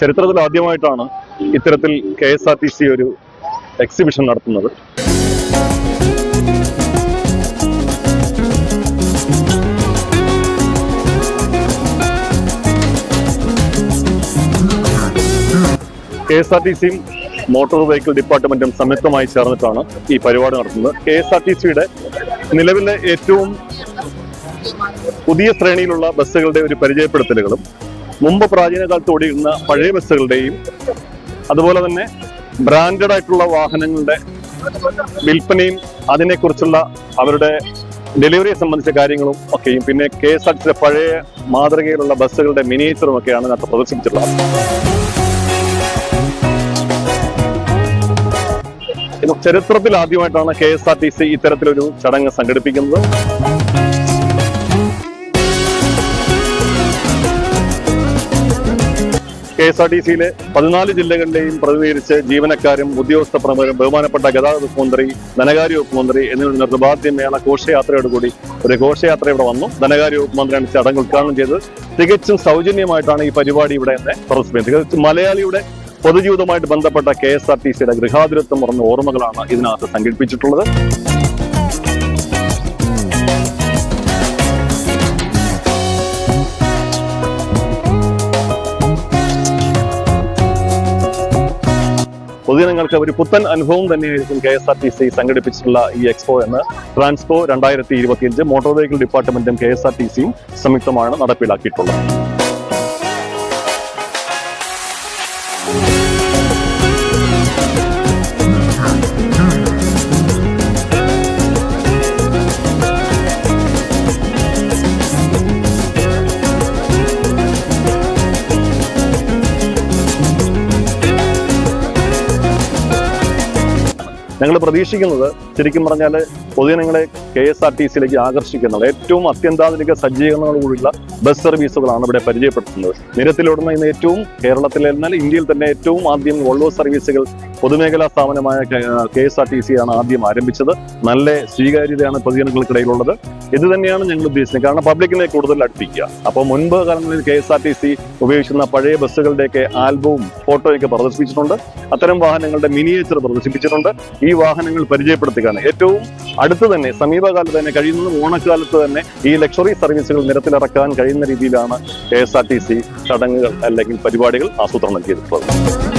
ചരിത്രത്തിൽ ആദ്യമായിട്ടാണ് ഇത്തരത്തിൽ K S R T C ഒരു എക്സിബിഷൻ നടത്തുന്നത്. കെ എസ് ആർ ടി സിയും മോട്ടോർ വെഹിക്കിൾ ഡിപ്പാർട്ട്മെന്റും സംയുക്തമായി ചേർന്നിട്ടാണ് ഈ പരിപാടി നടത്തുന്നത്. കെ എസ് ആർ ടി സിയുടെ നിലവിലെ ഏറ്റവും പുതിയ ശ്രേണിയിലുള്ള ബസ്സുകളുടെ ഒരു പരിചയപ്പെടുത്തലുകളും മുമ്പ് പ്രാചീന കാലത്ത് ഓടിയിരുന്ന പഴയ ബസ്സുകളുടെയും അതുപോലെ തന്നെ ബ്രാൻഡഡ് ആയിട്ടുള്ള വാഹനങ്ങളുടെ വിൽപ്പനയും അതിനെക്കുറിച്ചുള്ള അവരുടെ ഡെലിവറിയെ സംബന്ധിച്ച കാര്യങ്ങളും ഒക്കെയും. പിന്നെ കെ എസ് ആർ ടി പഴയ മാതൃകയിലുള്ള ബസ്സുകളുടെ മിനിയേച്ചറും ഒക്കെയാണ് ഇതിനകത്ത് പ്രദർശിപ്പിച്ചിട്ടുള്ളത്. ചരിത്രത്തിൽ ആദ്യമായിട്ടാണ് K S R T C ഇത്തരത്തിലൊരു ചടങ്ങ് സംഘടിപ്പിക്കുന്നത്. കെ എസ് ആർ ടി സിയിലെ പതിനാല് ജില്ലകളിലെയും പ്രതിനിധീകരിച്ച് ജീവനക്കാരും ഉദ്യോഗസ്ഥ പ്രമുഖരും ബഹുമാനപ്പെട്ട ഗതാഗത വകുപ്പ് മന്ത്രി ധനകാര്യ വകുപ്പ് മന്ത്രി എന്നിവരുടെ നിർബാധ്യമേള ഘോഷയാത്രയോടുകൂടി ഒരു ഘോഷയാത്ര ഇവിടെ വന്നു. ധനകാര്യ വകുപ്പ് മന്ത്രിയാണ് ചടങ്ങ് ഉദ്ഘാടനം ചെയ്തത്. തികച്ചും സൗജന്യമായിട്ടാണ് ഈ പരിപാടി ഇവിടെ തന്നെ പ്രദർശിപ്പിക്കുന്നത് തികച്ചും മലയാളിയുടെ പൊതുജീവിതവുമായിട്ട് ബന്ധപ്പെട്ട കെ എസ് ആർ ടി സിയുടെ ഗൃഹാതുരത്വം പറഞ്ഞ ഓർമ്മകളാണ് ഇതിനകത്ത് സംഘടിപ്പിച്ചിട്ടുള്ളത് പൊതുജനങ്ങൾക്ക് ഒരു പുത്തൻ അനുഭവം തന്നെയായിരിക്കും K S R T C സംഘടിപ്പിച്ചിട്ടുള്ള ഈ എക്സ്പോ എന്ന്. ട്രാൻസ്പോ രണ്ടായിരത്തി ഇരുപത്തിയഞ്ച് മോട്ടോർ വെഹിക്കിൾ ഡിപ്പാർട്ട്മെന്റും കെ എസ് ആർ ടി സിയും സംയുക്തമാണ് നടപ്പിലാക്കിയിട്ടുള്ളത്. ഞങ്ങൾ പ്രതീക്ഷിക്കുന്നത് ശരിക്കും പറഞ്ഞാൽ പൊതുജനങ്ങളെ കെ എസ് ആർ ടി സിയിലേക്ക് ആകർഷിക്കുന്നത് ഏറ്റവും അത്യന്താധുനിക സജ്ജീകരണങ്ങളോടുള്ള ബസ് സർവീസുകളാണ് ഇവിടെ പരിചയപ്പെടുത്തുന്നത്. നിരത്തിലോടുന്ന ഇന്ന് ഏറ്റവും കേരളത്തിലെ എന്നാൽ ഇന്ത്യയിൽ തന്നെ ഏറ്റവും ആദ്യം വോൾവോ സർവീസുകൾ പൊതുമേഖലാ സ്ഥാപനമായ K S R T C ആണ് ആദ്യം ആരംഭിച്ചത്. നല്ല സ്വീകാര്യതയാണ് പൊതുജനങ്ങൾക്കിടയിലുള്ളത്. ഇത് തന്നെയാണ് ഞങ്ങൾ ഉദ്ദേശിക്കുന്നത്. കാരണം പബ്ലിക്കിനെ കൂടുതൽ അടുപ്പിക്കുക. അപ്പോൾ മുൻപ് കാലങ്ങളിൽ K S R T C ഉപയോഗിക്കുന്ന പഴയ ബസ്സുകളുടെയൊക്കെ ആൽബവും ഫോട്ടോയൊക്കെ പ്രദർശിപ്പിച്ചിട്ടുണ്ട്. അത്തരം വാഹനങ്ങളുടെ മിനിയേച്ചർ പ്രദർശിപ്പിച്ചിട്ടുണ്ട്. ഈ വാഹനങ്ങൾ പരിചയപ്പെടുത്തുകയാണ്. ഏറ്റവും അടുത്ത് തന്നെ സമീപകാലത്ത് തന്നെ കഴിയുന്ന ഓണക്കാലത്ത് തന്നെ ഈ ലക്ഷറി സർവീസുകൾ നിരത്തിലിറക്കാൻ കഴിയുന്ന രീതിയിലാണ് K S R T C ചടങ്ങുകൾ അല്ലെങ്കിൽ പരിപാടികൾ ആസൂത്രണം ചെയ്തിട്ടുള്ളത്